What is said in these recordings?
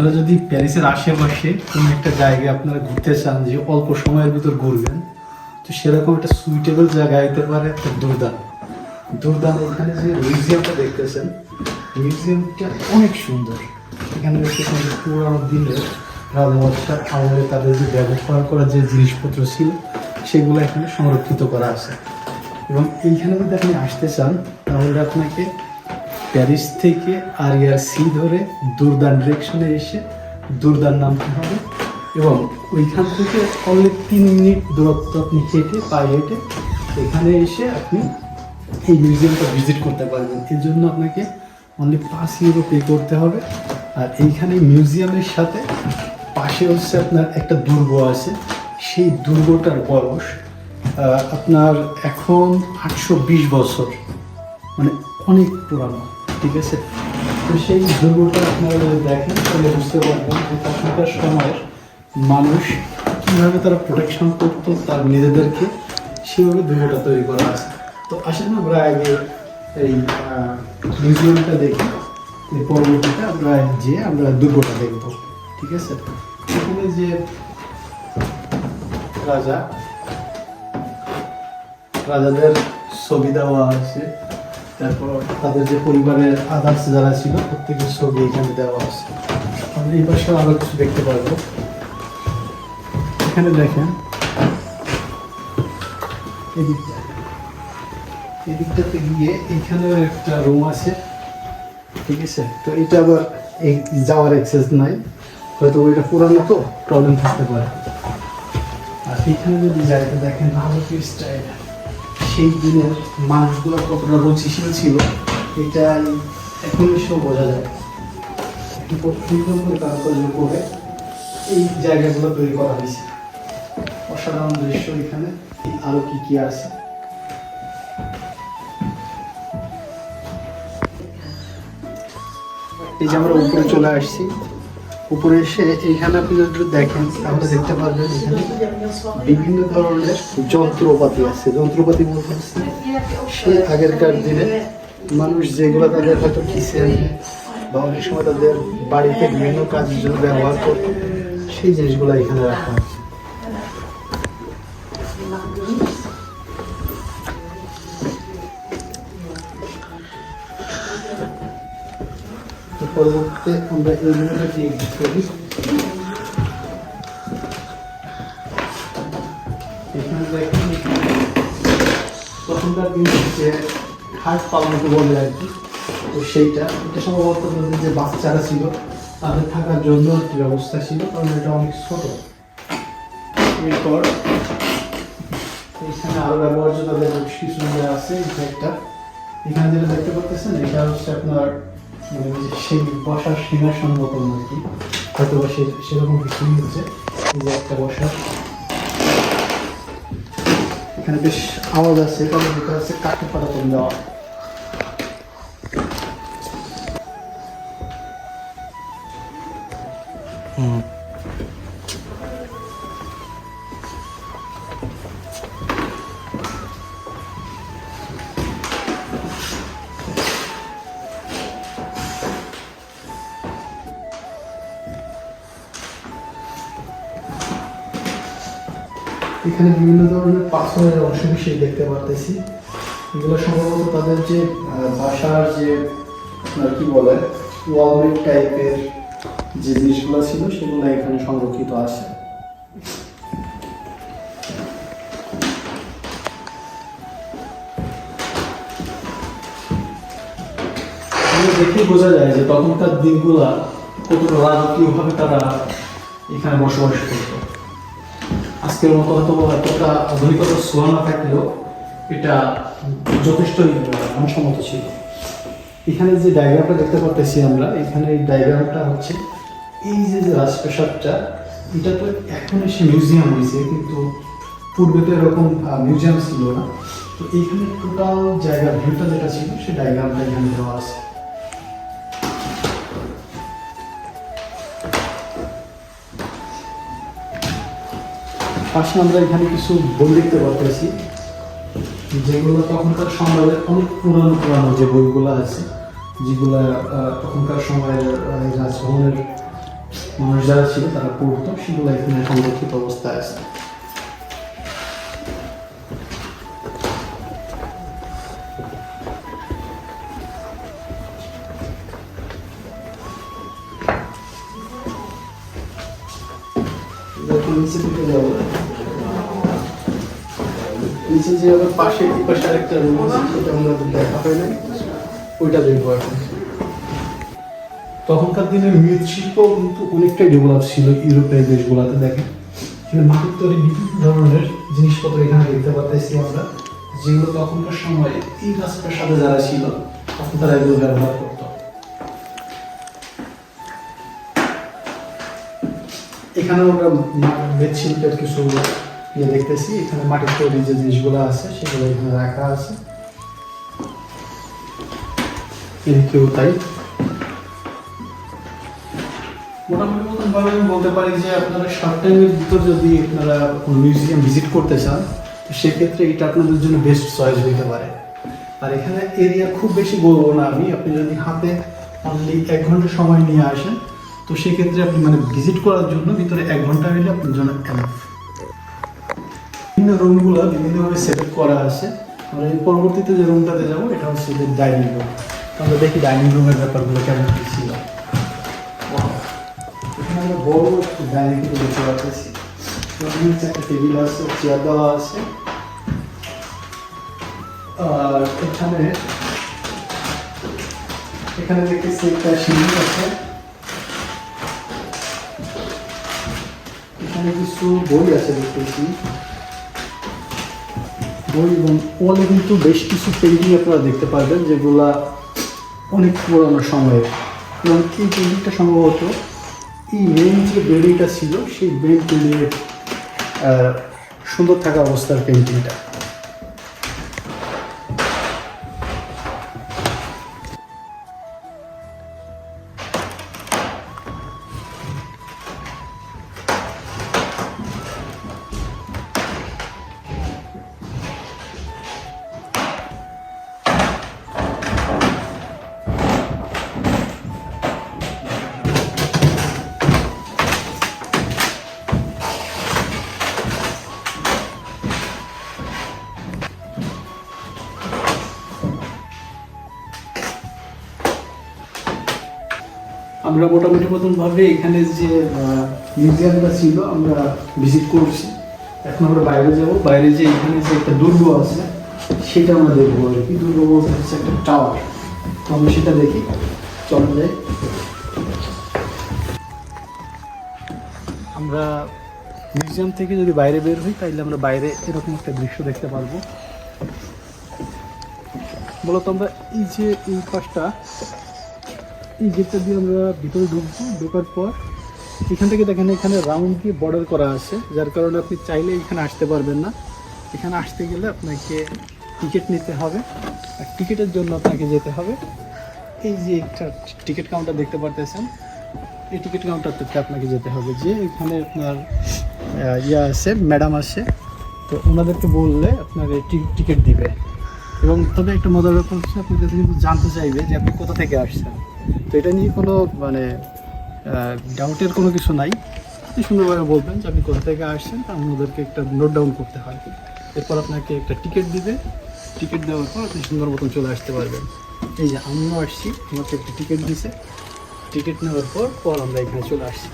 আপনারা যদি প্যারিসের আশেপাশে কোনো একটা জায়গায় আপনারা ঘুরতে চান যে অল্প সময়ের ভিতর ঘুরবেন, তো সেরকম একটা সুইটেবল জায়গা হতে পারে একটা দুর্দান দুর্দান এখানে যে মিউজিয়ামটা দেখতেছেন মিউজিয়ামটা অনেক সুন্দর। এখানে দেখতেছেন পুরানো দিনের রাজাবাদশাহ আমলে তাদের যে ব্যবহার করা যে জিনিসপত্র ছিল, সেগুলো এখানে সংরক্ষিত করা আছে। এবং এইখানে যদি আপনি আসতে চান, তাহলে আপনাকে প্যারিস থেকে আর আরিয়ার সি ধরে দুর্দান ডিরেকশনে এসে দুর্দান নামতে হবে এবং ওইখান থেকে অনলি তিন মিনিট দূরত্ব আপনি হেঁটে, পায়ে হেঁটে এখানে এসে আপনি এই মিউজিয়ামটা ভিজিট করতে পারবেন। এর জন্য আপনাকে অনলি পাঁচ ইউরো পে করতে হবে। আর এইখানে মিউজিয়ামের সাথে পাশে হচ্ছে আপনার একটা দুর্গ আছে। সেই দুর্গটার বয়স আপনার এখন আটশো বিশ বছর। মানে অনেক পুরানো। ঠিক আছে? তো সেই দুর্গটা আপনারা যদি দেখেন, তাহলে বুঝতে পারবেন যে তখনকার সময়ের মানুষ কীভাবে তারা প্রোটেকশন করতো তার নিজেদেরকে, সেভাবে দুর্গটা তৈরি করা আছে। তো আসেন আমরা আগে এই মিউজিয়ামটা দেখি, এই পরবর্তীতে আমরা যে আমরা দুর্গটা দেখব, ঠিক আছে? এখানে যে রাজা, রাজাদের ছবি দেওয়া আছে তারপর তাদের যে পরিবারের আদার্স যারা ছিল, প্রত্যেকের ছবি এখানে দেওয়া আছে। আমরা এই পাশে আরও কিছু দেখতে পারব। এখানে দেখেন, এদিকটা। এদিকটাতে গিয়ে এখানেও একটা রুম আছে, ঠিক আছে? তো এটা আবার এই যাওয়ার অ্যাক্সেস নাই। হয়তো ওইটা পুরানো তো প্রবলেম থাকতে পারে। আর এখানে যদি জায়গা দেখেন ভারতীয় স্টাইল সেই দিনের মানুষগুলো কতটা রুচিশীল ছিল এটা এখন এসেও বোঝা যায়। একটু সুন্দর করে এই জায়গাগুলো তৈরি করা হয়েছে। অসাধারণ দৃশ্য এখানে। আরও কি কি আছে? এই যে আমরা উপরে চলে আসছি। উপরে এসে এইখানে আপনি যদি দেখেন, তাহলে দেখতে পারবেন এখানে বিভিন্ন ধরনের যন্ত্রপাতি আছে। যন্ত্রপাতি বলতে সে আগেরকার দিনে মানুষ যেগুলো তাদের হয়তো কিচেন বা অনেক সময় তাদের বাড়িতে বিভিন্ন কাজের জন্য ব্যবহার করত, সেই জিনিসগুলো এখানে রাখা পরবর্তীতে আমরা এই রুমটা দিয়ে করি এখানে দেখেন তখনকার দিনে যে হাট পালনকে বলে আর কি। তো সেইটা, এটা সম্ভবত যে বাচ্চারা ছিল, তাদের থাকার জন্য একটি ব্যবস্থা ছিল, কারণ এটা অনেক ছোট। এরপর এখানে আরও ব্যবহার্য তাদের কিছু আছে, এটা একটা। এখানে যেটা দেখতে পাচ্ছেন এটা হচ্ছে আপনার সেই বসার সিংহাসন মতন আর কি হয়তো বা সে সেরকম কিছুই হচ্ছে। এই যে একটা বসার। এখানে বেশ আওয়াজ আছে কারণ ভিতরে আছে কাঠে পাঠাতন দেওয়া। এখানে বিভিন্ন ধরনের পাথরের অংশ বিশেষ দেখতে পারতেছি। এগুলো সম্ভবত তাদের যে বাসার যে, আপনার কি বলে, ওয়ালমেট টাইপের যে জিনিসগুলো ছিল, সেগুলো এখানে সংরক্ষিত আছে। দেখেই বোঝা যায় যে তখনকার দিনগুলা কতটা রাজকীয়ভাবে তারা এখানে বসবাস করতো। আজকের মতো হয়তো এতটা আধুনিকতা ছোঁয়া না থাকলেও এটা যথেষ্টই মানসম্মত ছিল। এখানে যে ডায়াগ্রামটা দেখতে পাচ্ছি আমরা, এখানে এই ডায়াগ্রামটা হচ্ছে এই যে যে রাজপ্রাসাদটা, এটা তো এখন এসে মিউজিয়াম হয়েছে, কিন্তু পূর্বে তো এরকম মিউজিয়াম ছিল না। তো এইখানে টোটাল জায়গার ভিউটা যেটা ছিল সেই ডায়াগ্রামটা এখানে দেওয়া আছে। পাশে আমরা এখানে কিছু বই দেখতে পারতেছি, যেগুলো তখনকার সময়ের অনেক পুরানো পুরানো যে বইগুলো আছে, যেগুলো তখনকার সময়ের রাজভবনের মানুষ যারা ছিল তারা পড়তো, সেগুলো এখানে সংরক্ষিত অবস্থায় আছে। যে পাশে পাশে আরেকটা রুম আছে, সেটা দেখা হয় নাই। ওইটা দেখব এখন। তখনকার দিনে মৃৎশিল্প কিন্তু অনেকটাই ডেভেলপ ছিল ইউরোপের দেশগুলোতে, দেখেন। এখানে মাটির তৈরি বিভিন্ন ধরনের জিনিসপত্র এখানে দেখতে পাচ্ছি আমরা। যেগুলো তখনকার সময়ে এই সাথে যারা ছিল তখন তারা এগুলো ব্যবহার করতো। এখানে আমরা মৃৎশিল্পের কিছু ইয়ে দেখতেছি। এখানে মাটির তৈরি যে জিনিসগুলো আছে, সেগুলো এখানে রাখা আছে। এদিকেও তাই। মোটামুটি মতন ভাবে আমি বলতে পারি যে, আপনারা শর্ট টাইমের ভিতর যদি আপনারা মিউজিয়াম ভিজিট করতে চান সেক্ষেত্রে এটা আপনাদের জন্য বেস্ট চয়েস হইতে পারে। আর এখানে এরিয়া খুব বেশি বলব না আমি। আপনি যদি হাতে অনলি এক ঘণ্টা সময় নিয়ে আসেন তো সেক্ষেত্রে আপনি মানে ভিজিট করার জন্য ভিতরে এক ঘণ্টা হইলে আপনার জন্য এনাফ বিভিন্ন রুমগুলো বিভিন্নভাবে সেট করা আছে। আমরা এই পরবর্তীতে যে রুমটাতে যাব, এটা হচ্ছে যে ডাইনিং রুম আমরা দেখি ডাইনিং রুমের ব্যাপারগুলো কেমন কি ছিল। এখানে আমরা বড় একটু ডাইনিং টেবিল দেখতে পাচ্ছি। একটা টেবিল আছে চেয়ার দেওয়া আছে। আর এখানে এখানে দেখতেছি একটা সিঁড়ি আছে। এখানে কিছু বই আছে দেখতেছি। বই এবং ওয়ালে কিন্তু বেশ কিছু পেন্টিং আপনারা দেখতে পারবেন, যেগুলা অনেক পুরোনো সময়ের। এবং এই পেন্টিংটা সম্ভবত, এই মেন যে বিল্ডিংটা ছিল, সেই মেন সুন্দর থাকা অবস্থার পেন্টিংটা আমরা মোটামুটি মতনভাবে এখানে যে মিউজিয়ামটা ছিল, আমরা ভিজিট করছি। এখন আমরা বাইরে যাব। বাইরে যে এখানে যে একটা দুর্গ আছে, সেটা আমরা দেখব আর কি। দুর্গ বলতে হচ্ছে একটা টাওয়ার তো আমরা সেটা দেখি। চলে যাই। আমরা মিউজিয়াম থেকে যদি বাইরে বের হই, তাইলে আমরা বাইরে এরকম একটা দৃশ্য দেখতে পারব। মূলত আমরা এই যে এই পাশটা এই গেটটা দিয়ে আমরা ভিতরে ঢুকবো। ঢোকার পর এখান থেকে দেখেন এখানে রাউন্ড দিয়ে বর্ডার করা আছে, যার কারণে আপনি চাইলে এখানে আসতে পারবেন না। এখানে আসতে গেলে আপনাকে টিকিট নিতে হবে, আর টিকিটের জন্য আপনাকে যেতে হবে। এই যে একটা টিকিট কাউন্টার দেখতে পারতেছেন, এই টিকিট কাউন্টারটাতে আপনাকে যেতে হবে। যে এখানে আপনার ইয়ে আছে ম্যাডাম আছে, তো ওনাদেরকে বললে আপনার এই টিকিট দিবে। এবং তবে একটা মজার ব্যাপার হচ্ছে আপনার কাছে কিন্তু জানতে চাইবে যে আপনি কোথা থেকে আসছেন। তো এটা নিয়ে কোনো মানে ডাউটের কোনো কিছু নাই। আপনি সুন্দরভাবে বলবেন যে আপনি কোথা থেকে আসছেন, তা আমাদেরকে একটা নোট ডাউন করতে হয়। এরপর আপনাকে একটা টিকিট দিবে। টিকিট দেওয়ার পর আপনি সুন্দর মতন চলে আসতে পারবেন। এই যে আমিও আসছি, আমাকে একটা টিকিট দিছে। টিকিট নেওয়ার পর পর আমরা এখানে চলে আসছি।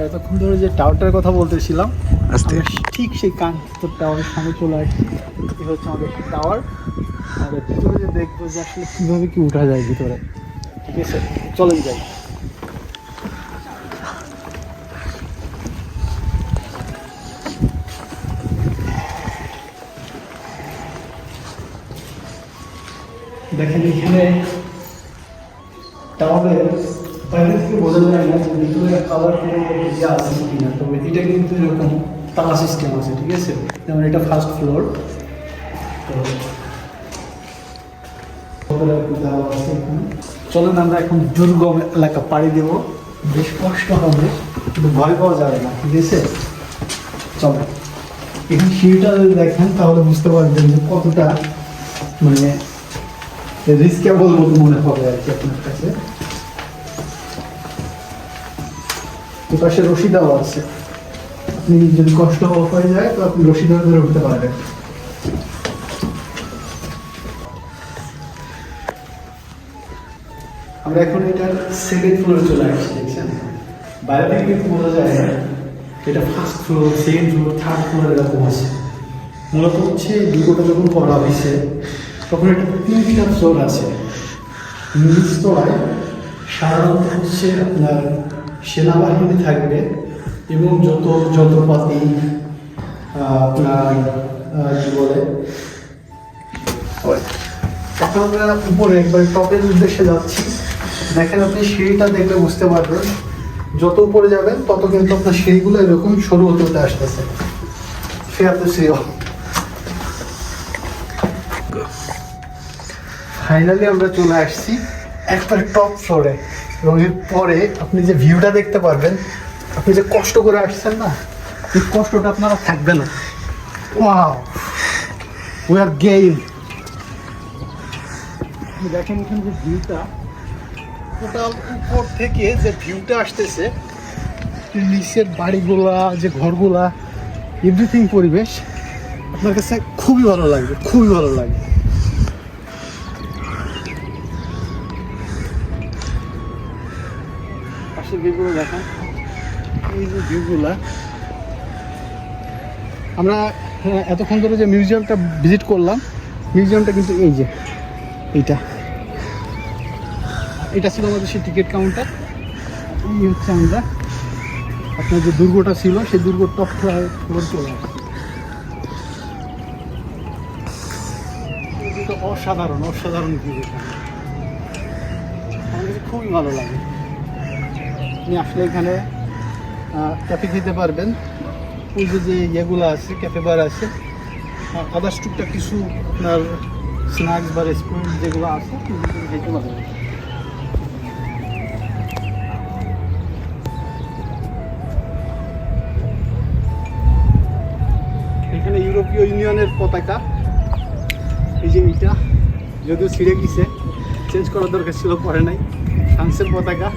আমরা এতক্ষণ ধরে যে টাওয়ারটার কথা বলতেছিলাম আস্তে। ঠিক সেই কাঙ্ক্ষিত টাওয়ারের সামনে চলে আসছি। এই হচ্ছে আমাদের টাওয়ার। আর ভিতরে যে দেখব যে আসলে কীভাবে কি উঠা যায় ভিতরে। ঠিক আছে চলেন যাই। দেখেন এখানে ইয়ে আছে কিনা, তবে এটা কিন্তু এরকম তালা সিস্টেম আছে, ঠিক আছে? যেমন এটা ফার্স্ট ফ্লোর। চলেন, আমরা এখন দুর্গম এলাকা পাড়ি দেব। বেশ কষ্ট হবে, কিন্তু ভয় পাওয়া যাবে না, ঠিক আছে? চলো, এখানে সিঁড়িটা যদি দেখেন, তাহলে বুঝতে পারবেন যে কতটা মানে রিস্কেবল মনে হবে আর কি আপনার কাছে। এ পাশে রশি দেওয়া আছে। আপনি যদি কষ্ট হয়ে যায়, তো আপনি রশি ধরে ধরে উঠতে পারবেন। আমরা এখন এটার সেকেন্ড ফ্লোরে চলে আসছি, দেখছেন? বাইরে থেকে কিন্তু বোঝা যায় না এটা first floor second floor third floor এরকম আছে। মূলত হচ্ছে দুটোটা যখন করা হয়েছে, তখন এটা তিনটা ফ্লোর আছে। নিচতলায় সাধারণত হচ্ছে আপনার সেনাবাহিনী থাকবে এবং যত যন্ত্রপাতি আপনার এখন আমরা উপরে একবার টপের উদ্দেশ্যে যাচ্ছি। দেখেন আপনি সিঁড়িটা দেখলে বুঝতে পারবেন। যত উপরে যাবেন, তত কিন্তু আপনার সিঁড়িগুলো এরকম সরু হতে হতে আসতেছে। ফেয়ার তো সিও ফাইনালি আমরা চলে আসছি একবারে টপ ফ্লোরে এবং এর পরে আপনি যে ভিউটা দেখতে পারবেন, আপনি যে কষ্ট করে আসছেন না, এই কষ্টটা আপনারা থাকবে না। ওয়াও উই আর গেইন দেখেন এখানে যে ভিউটা টোটাল উপর থেকে যে ভিউটা আসতেছে নিচের বাড়িগুলা, যে ঘরগুলা এভরিথিং পরিবেশ, আপনার কাছে খুবই ভালো লাগবে, খুবই ভালো লাগবে। ভিউগুলো এই যে ভিউগুলা আমরা হ্যাঁ, এতক্ষণ ধরে যে মিউজিয়ামটা ভিজিট করলাম মিউজিয়ামটা কিন্তু এই যে এইটা। এটা ছিল আমাদের সেই টিকিট কাউন্টার এই হচ্ছে আমরা। আপনার যে দুর্গটা ছিল সেই দুর্গর টপ ফ্লোর চলে অসাধারণ অসাধারণ ভিউ আমার খুবই ভালো লাগে। আপনি আসলে এখানে ক্যাফে খেতে পারবেন। ওই যে যে ইয়েগুলো আছে ক্যাফে বার আছে আদার্স টুকটাক কিছু আপনার স্ন্যাক্স বা রেস্টুরেন্ট যেগুলো আছে খেতে পারবেন। এখানে ইউরোপীয় ইউনিয়নের পতাকা, এই যে এইটা যদিও ছিঁড়ে গেছে চেঞ্জ করার দরকার ছিল, পরে নাই। ফ্রান্সের পতাকা।